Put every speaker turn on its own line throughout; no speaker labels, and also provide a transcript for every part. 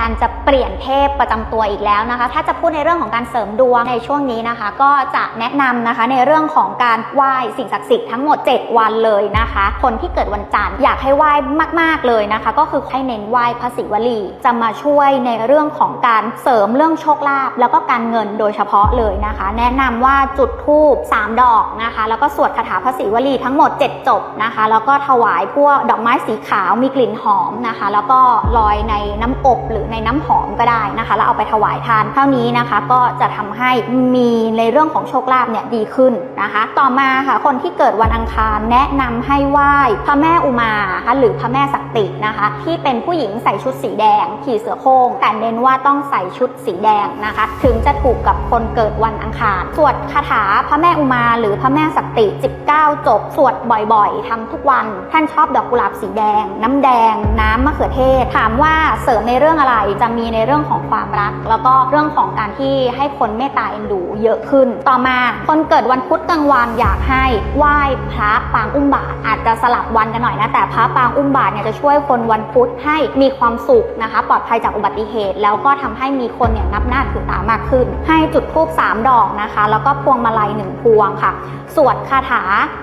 การจะเปลี่ยนเทพประจำตัวอีกแล้วนะคะ ถ้าจะพูดในเรื่องของการเสริมดวงในช่วงนี้นะคะ ก็จะแนะนำนะคะในเรื่องของการไหว้สิ่งศักดิ์สิทธิ์ทั้งหมด 7 วันเลยนะคะ คนที่เกิดวันจันทร์อยากให้ไหว้มาก ๆเลยนะคะ ก็คือให้เน้นไหว้พระศิวลี จะมาช่วยในเรื่องของการเสริมเรื่องโชคลาภแล้วก็การเงินโดยเฉพาะเลยนะคะ แนะนำว่าจุดธูป3ดอกนะคะ แล้วก็สวดคาถาพระศิวลีทั้งหมด 7 จบนะคะ แล้วก็ถวายพวกดอกไม้สีขาวมีกลิ่นหอมนะคะ แล้วก็ลอยในน้ำอบหรือในน้ำหอมก็ได้นะคะ แล้วเอาไปถวายทานเท่านี้นะคะ ก็จะทำให้มีในเรื่องของโชคลาภเนี่ยดีขึ้นนะคะ ต่อมาค่ะคนที่เกิดวันอังคารแนะนำให้ไหว้พระแม่อุมาค่ะหรือพระแม่สักตินะคะ ที่เป็นผู้หญิงใส่ชุดสีแดง ขี่เสือโคร่งแต่เน้นว่าต้องใส่ชุดสีแดงนะคะ ถึงจะถูกกับคนเกิดวันอังคารสวดคาถาพระแม่อุมาหรือพระแม่สักติ 19 จบ สวดบ่อยๆทำทุกวัน ท่านชอบดอกกุหลาบสีแดง น้ำแดง น้ำมะเขือเทศ ถามว่าเสริมในเรื่องอะไรจะมีในเรื่องของความรัก แล้วก็เรื่องของการที่ให้คนเมตตาเอ็นดูเยอะขึ้น ต่อมาคนเกิดวันพุธกลางวันอยากให้ไหว้พระปางอุ้มบาตรอาจจะสลับวันกันหน่อยนะแต่พระปางอุ้มบาตรเนี่ยจะช่วยคนวันพุธให้มีความสุขนะคะ ปลอดภัยจากอุบัติเหตุ แล้วก็ทำให้มีคนเนี่ยนับหน้าถือตามากขึ้น ให้จุดธูป3ดอกนะคะ แล้วก็พวงมาลัยหนึ่งพวงค่ะ สวดคาถา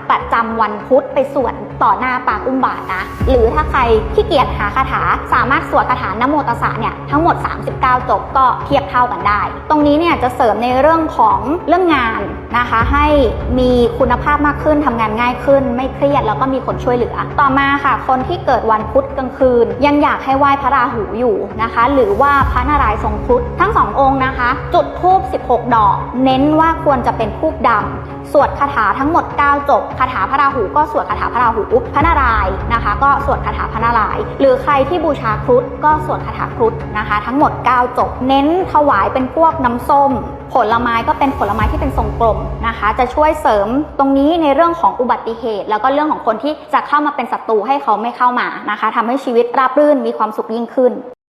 ประจำวันพุธไปสวด ต่อหน้าปางอุ้มบาตรนะ หรือถ้าใครขี้เกียจหาคาถาสามารถสวดคาถานโมตสะเนี่ยทั้งหมด 39 จบก็เทียบเท่ากันได้ ตรงนี้เนี่ยจะเสริมในเรื่องของเรื่องงานนะคะ ให้มีคุณภาพมากขึ้นทำงานง่ายขึ้น ไม่เครียดแล้วก็มีคนช่วยเหลือ ต่อมาค่ะ คนที่เกิดวันพุธกลางคืน ยังอยากให้ไหว้พระราหูอยู่นะคะ หรือว่าพระนารายณ์ทรงครุฑทั้งสององค์นะคะ จุดธูป16 ดอก เน้นว่าควรจะเป็นธูปดำสวดคาถาทั้งหมด 9 จบ คาถาพระราหูก็สวดคาถาพระราหูพระนารายณ์นะคะ ก็สวดคาถาพระนารายณ์หรือใครที่บูชาครุฑก็สวดคาถาครุฑนะคะ ทั้งหมด 9 จบ เน้นถวายเป็นพวกน้ำส้ม ผลไม้ก็เป็นผลไม้ที่เป็นทรงกลมนะคะ จะช่วยเสริมตรงนี้ในเรื่องของอุบัติเหตุ แล้วก็เรื่องของคนที่จะเข้ามาเป็นศัตรูให้เขาไม่เข้ามานะคะทำให้ชีวิตราบรื่นมีความสุขยิ่งขึ้น